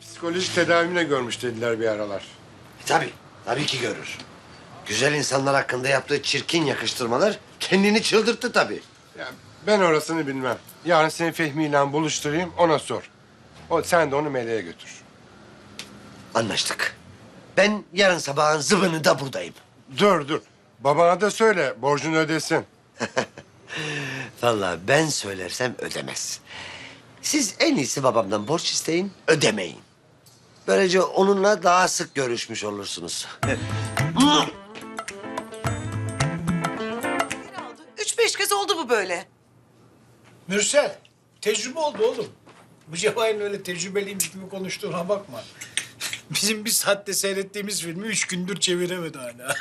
Psikolojik tedavimle görmüş dediler bir aralar. E, tabii, tabii ki görür. Güzel insanlar hakkında yaptığı çirkin yakıştırmalar kendini çıldırttı tabii. Ya ben orasını bilmem. Yarın seni Fehmi ile buluşturayım ona sor. O, sen de onu meleğe götür. Anlaştık. Ben yarın sabahın zıvınında buradayım. Dur dur. Babana da söyle borcunu ödesin. Vallahi ben söylersem ödemez. Siz en iyisi babamdan borç isteyin, ödemeyin. Böylece onunla daha sık görüşmüş olursunuz. Üç beş kez oldu bu böyle. Mürsel, tecrübe oldu oğlum. Bu Cevahir'in öyle tecrübeliymiş gibi konuştuğuna bakma. Bizim bir saatte seyrettiğimiz filmi üç gündür çeviremedi hala.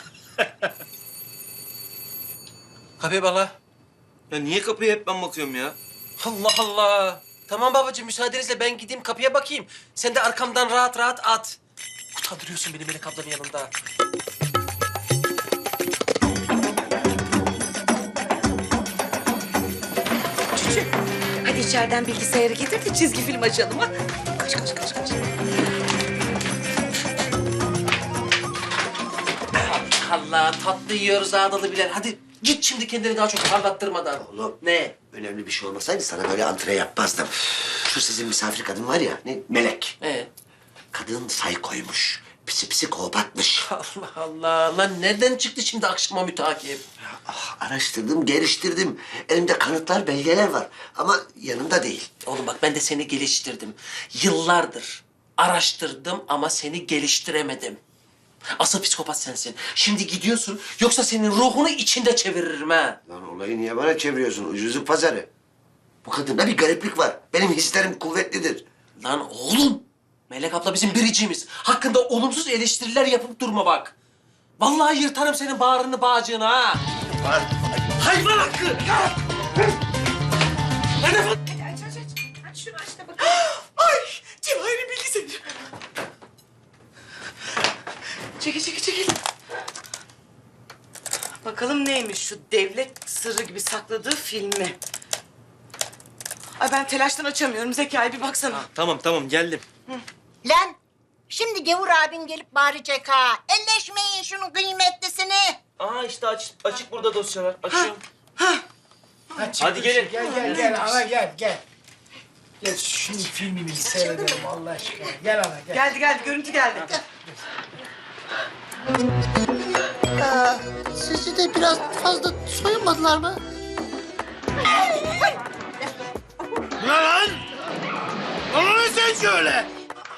Kapıya bak la. Ya niye kapıya hep ben bakıyorum ya? Allah Allah. Tamam babacığım müsaadenizle ben gideyim kapıya bakayım. Sen de arkamdan rahat rahat at. Utandırıyorsun beni Melek ablanın yanında. Cücü. Hadi içeriden bilgisayarı getir de çizgi film açalım ha. Koş koş koş koş. Allah tatlı yiyoruz ağdalı bilen. Hadi git şimdi kendini daha çok parlattırmadan. Oğlum. Ne? Önemli bir şey olmasaydı sana böyle antre yapmazdım. Şu sizin misafir kadın var ya, ne? Melek. Ne? Kadın say koymuş. Pisi psikopatmış. Allah Allah. Lan nereden çıktı şimdi akşama mütakip? Ah, araştırdım, geliştirdim. Elimde kanıtlar, belgeler var. Ama yanımda değil. Oğlum bak ben de seni geliştirdim. Yıllardır araştırdım ama seni geliştiremedim. Asıl psikopat sensin. Şimdi gidiyorsun yoksa senin ruhunu içinde çeviririm ha. Lan olayı niye bana çeviriyorsun? Ucuzluk pazarı. Bu kadında bir gariplik var. Benim hislerim kuvvetlidir. Lan oğlum. Melek abla bizim biricimiz. Hakkında olumsuz eleştiriler yapıp durma bak. Vallahi yırtarım senin bağrını bağcığını ha. Hayvan hakkı. Ne defol? Aç aç aç. Aç şunu aç da bakalım. Ay Cevahir'in bilgisayarı. Çekil çekil çekil. Bakalım neymiş şu devlet sırrı gibi sakladığı filmi. Ay ben telaştan açamıyorum. Zekai bir baksana. Tamam tamam geldim. Lan şimdi gavur abin gelip bağıracak ha. Elleşmeyin şunun kıymetlisini. Aa işte aç, açık burada dosyalar. Açıyorum. Hadi, Hadi gelin. Gel gel gel ana gel gel. Gel şunun filmini bir seyredelim Allah aşkına. Gel ana gel. Geldi geldi görüntü geldi. Sizi de biraz fazla soyunmadılar mı? Ne lan? Lan sen şöyle?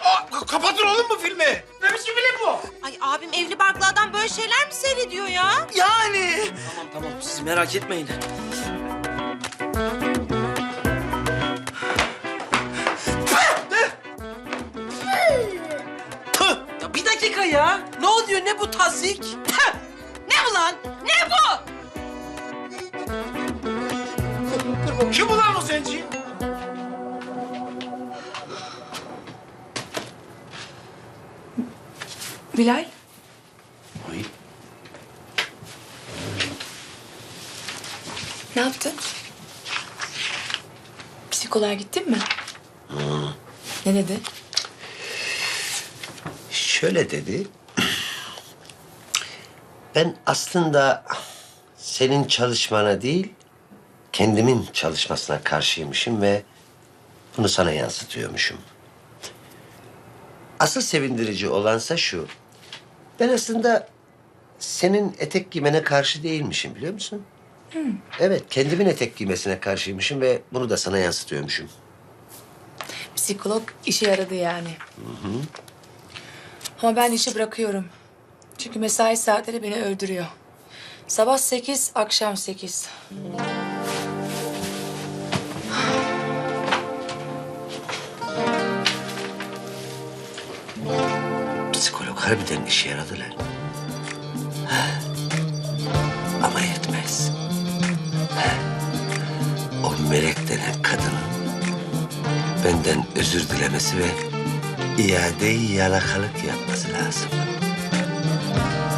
Aa, kapatın oğlum bu filmi. Ne biçim film bu? Ay abim evli barklı adam böyle şeyler mi seyrediyor ya? Yani. Tamam tamam siz merak etmeyin. Dakika ya. Ne oluyor? Ne bu tazik? Ne bu lan? Ne bu? Kim ulan o zenci? Bilal, Oy. ne yaptın? Psikoloğa gittin mi? Ne dedi? Şöyle dedi. Ben aslında senin çalışmana değil, kendimin çalışmasına karşıymışım ve bunu sana yansıtıyormuşum. Asıl sevindirici olansa şu. Ben aslında senin etek giymene karşı değilmişim biliyor musun? Evet, kendimin etek giymesine karşıymışım ve bunu da sana yansıtıyormuşum. Psikolog işe yaradı yani. Ama ben işi bırakıyorum. Çünkü mesai saatleri beni öldürüyor. Sabah sekiz, akşam sekiz. Psikolog harbiden işe yaradı lan. Ama yetmez. Ha. O melek denen kadının benden özür dilemesi ve iadeyi yalakalık yapması lazım.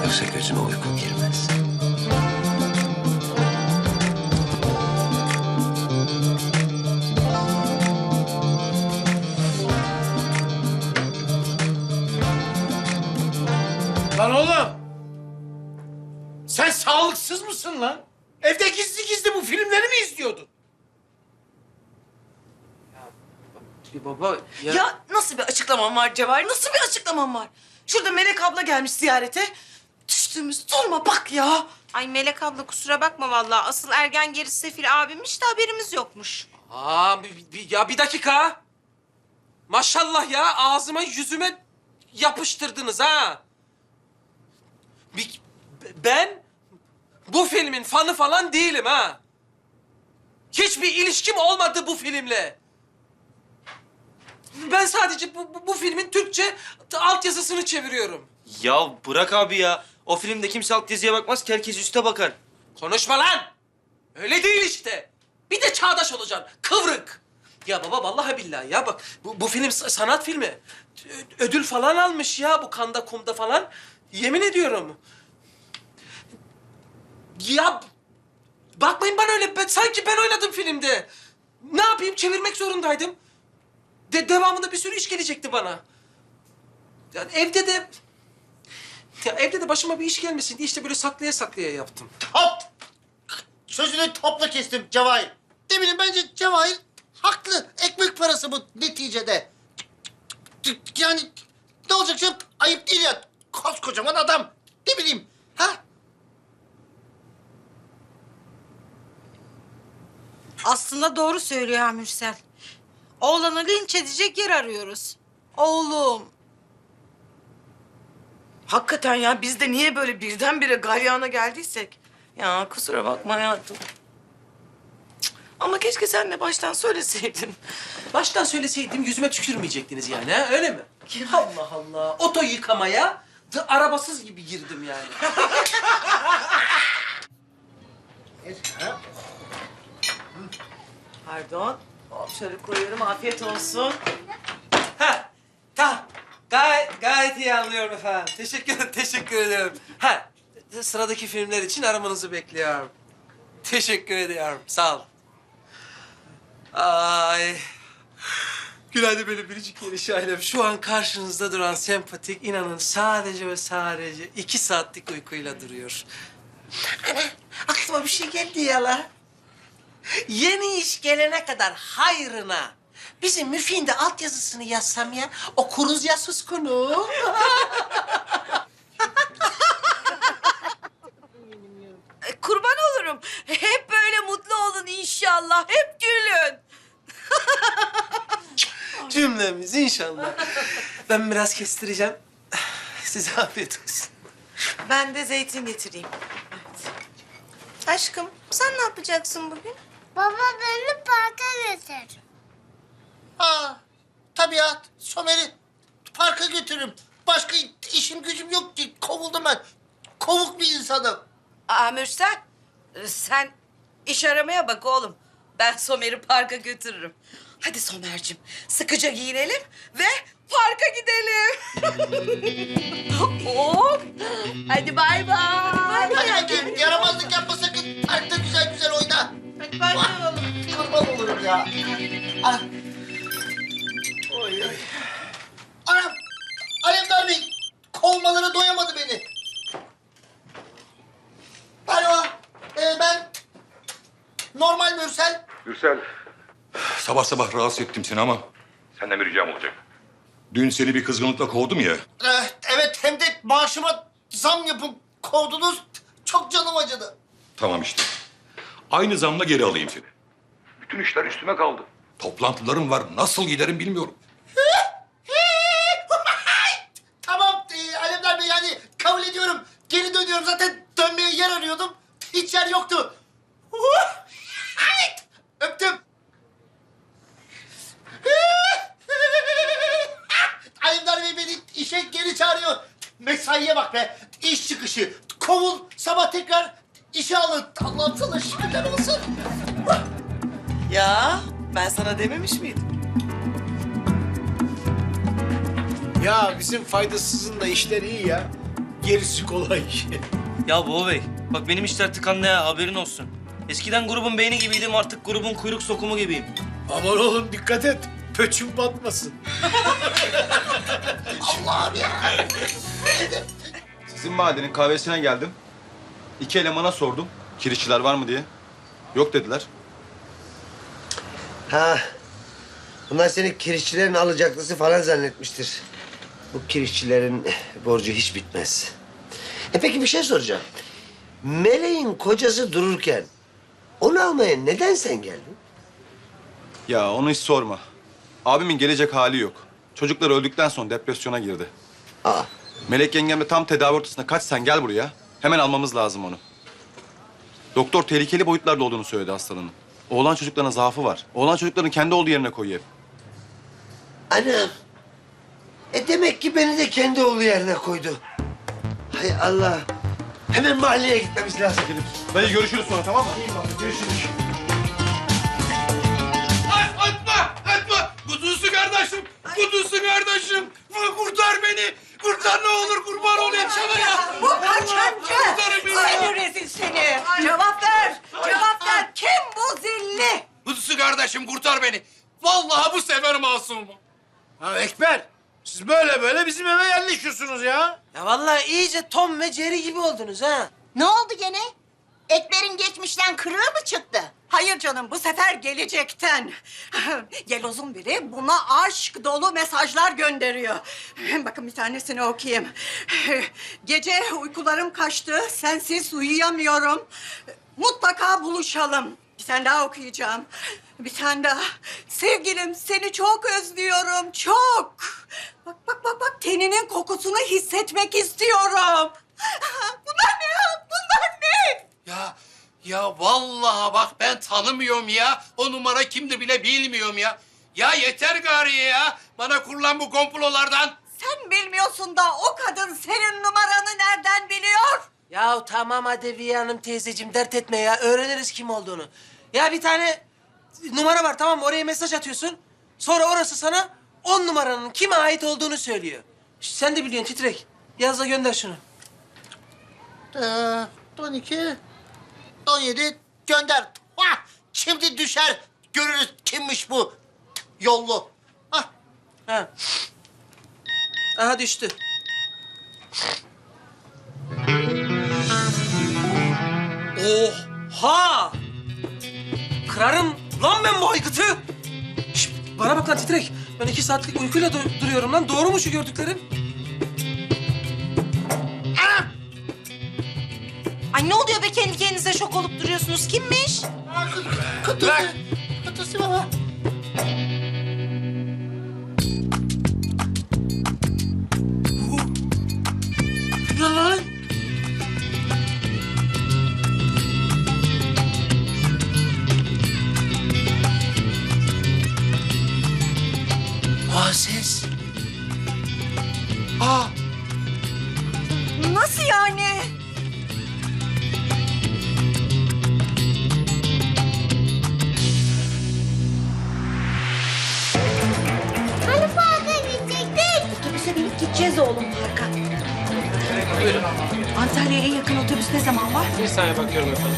Yoksa gözüme uyku girmez. Lan oğlum! Sen sağlıksız mısın lan? Bir baba ya... Ya nasıl bir açıklamam var Cevahir? Nasıl bir açıklamam var? Şurada Melek abla gelmiş ziyarete. Düştüğümüz duruma bak ya. Ay Melek abla kusura bakma vallahi. Asıl ergen gerisi sefil abimmiş de haberimiz yokmuş. Aa, bir- bir- ya bir dakika. Maşallah ya ağzıma yüzüme yapıştırdınız ha. Bir- ben bu filmin fanı falan değilim ha. Hiçbir ilişkim olmadı bu filmle. Ben sadece bu, bu, bu filmin Türkçe altyazısını çeviriyorum. Ya bırak abi ya. O filmde kimse alt yazıya bakmaz ki herkes üste bakar. Konuşma lan! Öyle değil işte. Bir de çağdaş olacaksın. Kıvrık. Ya baba vallahi billahi ya bak bu, bu film sanat filmi. Ö- Ödül falan almış ya bu kanda kumda falan. Yemin ediyorum. Ya bakmayın bana öyle. Ben, sanki ben oynadım filmde. Ne yapayım çevirmek zorundaydım. De, devamında bir sürü iş gelecekti bana. Yani evde de... Ya evde de başıma bir iş gelmesin diye işte böyle saklaya saklaya yaptım. Hop! Sözünü topla kestim Cevahir. Ne bileyim bence Cevahir haklı. Ekmek parası bu neticede. Yani ne olacak canım? Ayıp değil ya. Koskocaman adam. Ne bileyim. Ha? Aslında doğru söylüyor ha Mürsel. Oğlanı linç edecek yer arıyoruz. Oğlum. Hakikaten ya biz de niye böyle birdenbire galyana geldiysek? Ya kusura bakma hayatım. Cık, Ama keşke sen de baştan söyleseydin. Baştan söyleseydim yüzüme tükürmeyecektiniz yani ha öyle mi? Allah Allah. Oto yıkamaya da arabasız gibi girdim yani. Pardon. Şöyle koyuyorum. Afiyet olsun. ha tamam. Gayet, gayet iyi anlıyorum efendim. Teşekkür, teşekkür ediyorum. Ha sıradaki filmler için aramanızı bekliyorum. Teşekkür ediyorum. Sağ olun. Ay. Günaydın benim biricik geniş ailem. Şu an karşınızda duran sempatik, inanın sadece ve sadece iki saatlik uykuyla duruyor. Ana, aklıma bir şey geldi ya la. Yeni iş gelene kadar hayrına bizim müfiğinde altyazısını yazsam ya. Okuruz ya suskunu. E, Kurban olurum. Hep böyle mutlu olun inşallah. Hep gülün. Cümlemiz inşallah. Ben biraz kestireceğim. Size afiyet olsun. Ben de zeytin getireyim. Aşkım sen ne yapacaksın bugün? Baba beni parka götür. Ha, tabii ya. Somer'i parka götürürüm. Başka işim gücüm yok ki. Kovuldum ben. Kovuk bir insanım. Aa Mürsel sen iş aramaya bak oğlum. Ben Somer'i parka götürürüm. Hadi Somer'cim sıkıca giyinelim ve parka gidelim. Hop. Hadi bay bay. Hadi bakayım yaramazlık yapma sakın. Parkta güzel güzel oyna. Hadi oğlum. Kurban olurum ya. Ana. Oy oy. Anam. Alemdar Bey. Kovmalara doyamadı beni. Alo. Ee, ben normal Mürsel. Gürsel. Sabah sabah rahatsız ettim seni ama senden bir ricam olacak. Dün seni bir kızgınlıkla kovdum ya. Ee, evet hem de maaşıma zam yapıp kovdunuz. Çok canım acıdı. Tamam işte. Aynı zamla geri alayım seni. Bütün işler üstüme kaldı. Toplantılarım var. Nasıl giderim bilmiyorum. tamam e, Alemdar Bey yani kabul ediyorum. Geri dönüyorum zaten dönmeye yer arıyordum. Hiç yer yoktu. Öptüm. Alemdar Bey beni işe geri çağırıyor. Mesaiye bak be. İş çıkışı. Kovul. Sabah tekrar işe alın. Allah'ım sana şükürler olsun. Ya ben sana dememiş miydim? Ya bizim faydasızın da işleri iyi ya. Gerisi kolay. Ya Baba Bey, bak benim işler tıkandı ya haberin olsun. Eskiden grubun beyni gibiydim artık grubun kuyruk sokumu gibiyim. Aman oğlum dikkat et. Pöçün batmasın. Allah'ım ya. Sizin mahallenin kahvesine geldim. İki elemana sordum. Kirişçiler var mı diye. Yok dediler. Ha. Bunlar senin kirişçilerin alacaklısı falan zannetmiştir. Bu kirişçilerin borcu hiç bitmez. E peki bir şey soracağım. Meleğin kocası dururken onu almaya neden sen geldin? Ya onu hiç sorma. Abimin gelecek hali yok. Çocuklar öldükten sonra depresyona girdi. Aa. Melek yengem de tam tedavi ortasında kaç sen gel buraya. Hemen almamız lazım onu. Doktor tehlikeli boyutlarda olduğunu söyledi hastalığının. Oğlan çocuklarına zaafı var. Oğlan çocuklarını kendi olduğu yerine koyuyor hep. Anam. E demek ki beni de kendi oğlu yerine koydu. Hay Allah. Hemen mahalleye gitmemiz lazım. Dayı görüşürüz sonra tamam mı? Görüşürüz. Ay atma atma. Kudusu kardeşim. Kudusu kardeşim. Kurtar beni. Kurtar ne olur kurban olayım sana ya. Bu kaçancı. Kurtarın beni. Seni rezil seni. Cevap ver. Cevap ver. Kim bu zilli? Kudusu kardeşim kurtar beni. Vallahi bu sefer masumum. Ha Ekber, siz böyle böyle bizim eve yerleşiyorsunuz ya. Ya vallahi iyice Tom ve Jerry gibi oldunuz ha. Ne oldu gene? Ekber'in geçmişten kırığı mı çıktı? Hayır canım bu sefer gelecekten. Yeloz'un biri buna aşk dolu mesajlar gönderiyor. Bakın bir tanesini okuyayım. Gece uykularım kaçtı, sensiz uyuyamıyorum. Mutlaka buluşalım. Bir tane daha okuyacağım. Bir tane daha. Sevgilim seni çok özlüyorum, çok. Bak bak bak bak teninin kokusunu hissetmek istiyorum. Bunlar? Ya ya vallahi bak ben tanımıyorum ya. O numara kimdi bile bilmiyorum ya. Ya yeter gari ya. Bana kurulan bu komplolardan. Sen bilmiyorsun da o kadın senin numaranı nereden biliyor? Ya tamam Adeviye Hanım teyzeciğim dert etme ya. Öğreniriz kim olduğunu. Ya bir tane numara var tamam mı? Oraya mesaj atıyorsun. Sonra orası sana on numaranın kime ait olduğunu söylüyor. Sen de biliyorsun titrek. Yaz da gönder şunu. Ee, 12, 17 gönder. Hah, şimdi düşer. Görürüz kimmiş bu yollu. Hah. Ha. Aha düştü. Oha! Kırarım lan ben bu aygıtı. Şş, bana bak lan titrek. Ben iki saatlik uykuyla du- duruyorum lan. Doğru mu şu gördüklerim? Ay ne oluyor be kendi kendinize şok olup duruyorsunuz? Kimmiş? Kutusu, kutusu baba. Yakın otobüs ne zaman var? bir saniye bakıyorum efendim.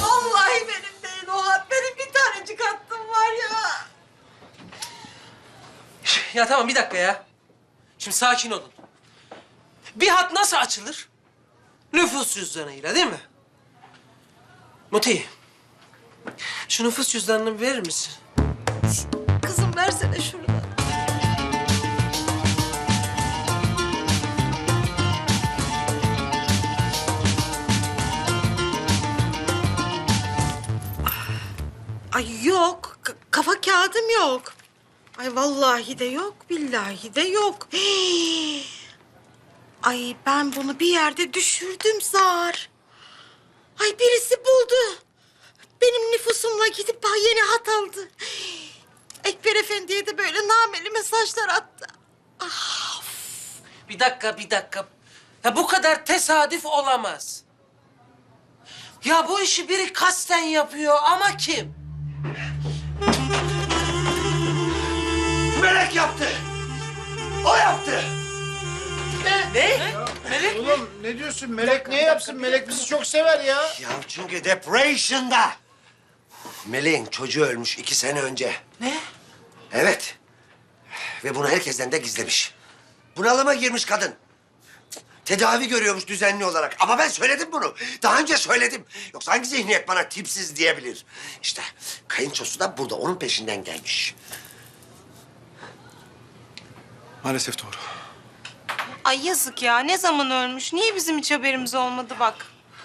Vallahi benim değil o hat. Benim bir tanecik hattım var ya. Ya tamam bir dakika ya. Şimdi sakin olun. Bir hat nasıl açılır? Nüfus cüzdanıyla değil mi? Muti. Şu nüfus cüzdanını verir misin? Kızım versene şunu. Ay yok. K- kafa kağıdım yok. Ay vallahi de yok, billahi de yok. Ay ben bunu bir yerde düşürdüm zar. Ay birisi buldu. Benim nüfusumla gidip daha yeni hat aldı. Ekber Efendi'ye de böyle nameli mesajlar attı. Bir dakika, bir dakika. Ya bu kadar tesadüf olamaz. Ya bu işi biri kasten yapıyor ama kim? Melek yaptı. O yaptı. Ne? Melek mi? Oğlum ne diyorsun? Melek ne yapsın? Melek bizi çok sever ya. Ya çünkü depression'da. Meleğin çocuğu ölmüş iki sene önce. Ne? Evet. Ve bunu herkesten de gizlemiş. Bunalıma girmiş kadın. Tedavi görüyormuş düzenli olarak. Ama ben söyledim bunu. Daha önce söyledim. Yoksa hangi zihniyet bana tipsiz diyebilir? İşte kayınçosu da burada onun peşinden gelmiş. Maalesef doğru. Ay yazık ya. Ne zaman ölmüş? Niye bizim hiç haberimiz olmadı bak.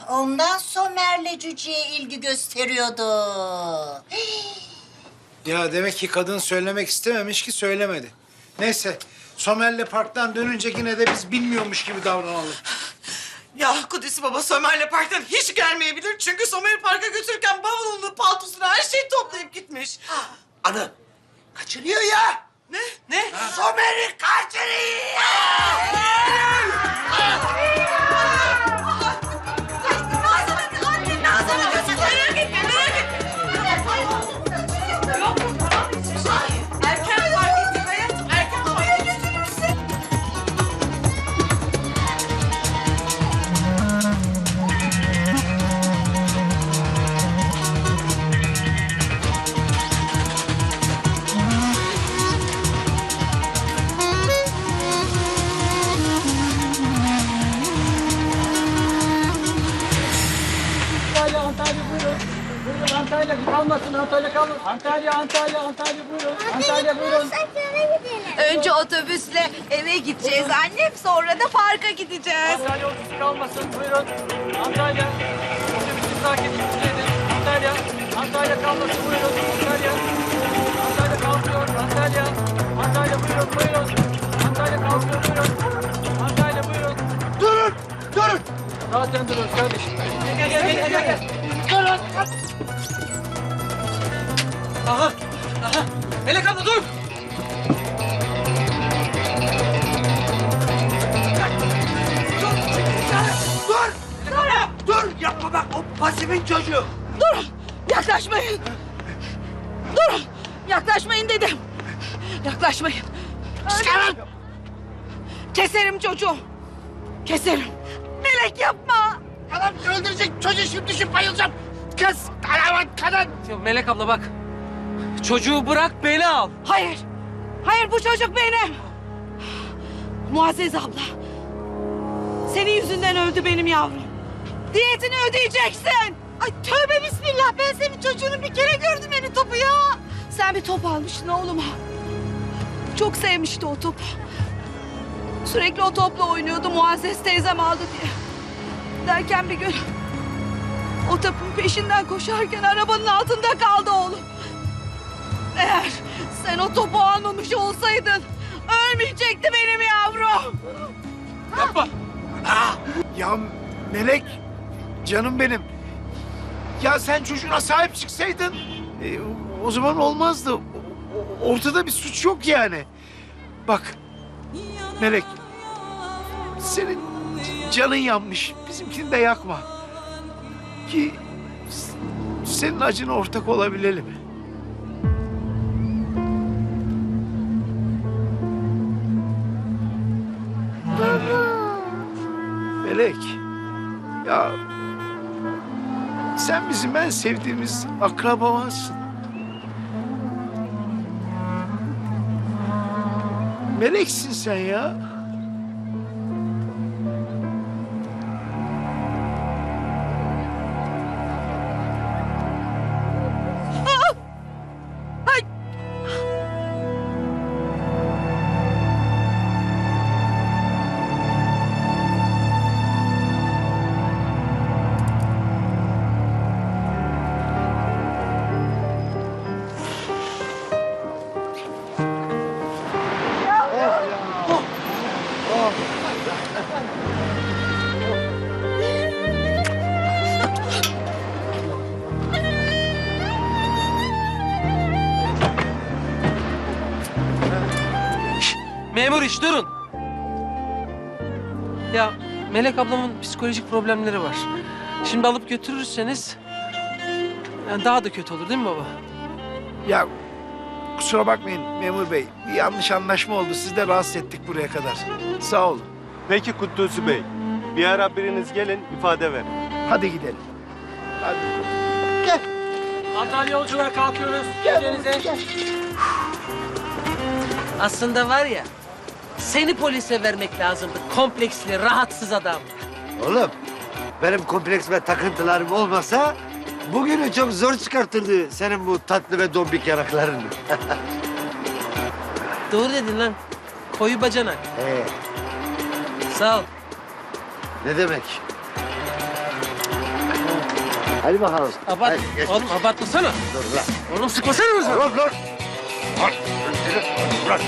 Ondan Somer'le cüceye ilgi gösteriyordu. Ya demek ki kadın söylemek istememiş ki söylemedi. Neyse Somer'le parktan dönünce yine de biz bilmiyormuş gibi davranalım. Ya Kudüs Baba Somer'le parktan hiç gelmeyebilir. Çünkü Somer'i parka götürürken bavulunu, paltosunu, her şeyi toplayıp gitmiş. Ana kaçırıyor ya. Ne? Ne? Somer'i kaçırıyor. Antalya. Antalya, Antalya, Antalya buyurun. Antalya buyurun. Önce otobüsle eve gideceğiz annem sonra da parka gideceğiz. Antalya otobüsü kalmasın, buyurun. Antalya. Otobüsü takip edin. Antalya, Antalya kalmasın, buyurun. Antalya. Antalya kalkıyor, Antalya. Antalya buyurun, buyurun. Antalya kalkıyor, buyurun. Antalya buyurun. Durun, durun. Zaten durun kardeşim. Gel, gel, gel, gel, gel. Durun. Aha, aha. Melek abla dur. Dur. Dur yapma bak o pasifin çocuğu. Durun yaklaşmayın. Durun yaklaşmayın dedim. Yaklaşmayın. Çıkarın. Keserim çocuğu. Keserim. Melek yapma. Adam öldürecek çocuğu şimdi düşüp bayılacağım. Kız, karavan, kadın. Melek abla bak. Çocuğu bırak beni al. Hayır. Hayır bu çocuk benim. Muazzez abla. Senin yüzünden öldü benim yavrum. Diyetini ödeyeceksin. Ay tövbe bismillah. Ben senin çocuğunu bir kere gördüm yeni topu ya. Sen bir top almıştın oğluma. Çok sevmişti o topu. Sürekli o topla oynuyordu Muazzez teyzem aldı diye. Derken bir gün o topun peşinden koşarken arabanın altında kaldı oğlum. Eğer sen o topu almamış olsaydın ölmeyecekti benim yavrum. Yapma. Ya Melek, canım benim. Ya sen çocuğuna sahip çıksaydın e, o zaman olmazdı. O- o- Ortada bir suç yok yani. Bak Melek, senin canın yanmış. Bizimkini de yakma. Ki s- senin acına ortak olabilelim. Bizim en sevdiğimiz akrabamızsın. Meleksin sen ya. Memur iş durun. Ya Melek ablamın psikolojik problemleri var. Şimdi alıp götürürseniz yani daha da kötü olur değil mi baba? Ya kusura bakmayın memur bey. Bir yanlış anlaşma oldu. Siz de rahatsız ettik buraya kadar. Sağ olun. Peki Kutlusu Bey. Bir ara biriniz gelin ifade verin. Hadi gidelim. Hadi. Antalya yolcular kalkıyoruz. Gecenize. Aslında var ya Seni polise vermek lazımdı. Kompleksli, rahatsız adam. Oğlum benim kompleks ve takıntılarım olmasa bugünü çok zor çıkartırdı senin bu tatlı ve dombik yanaklarını. Doğru dedin lan. Koyu bacanak. Ee, Sağ ol. ne demek? Hadi bakalım. Abart. Hadi, geç. Oğlum abartmasana. Dur lan. Oğlum sıkmasana o zaman. Dur dur. Bırak.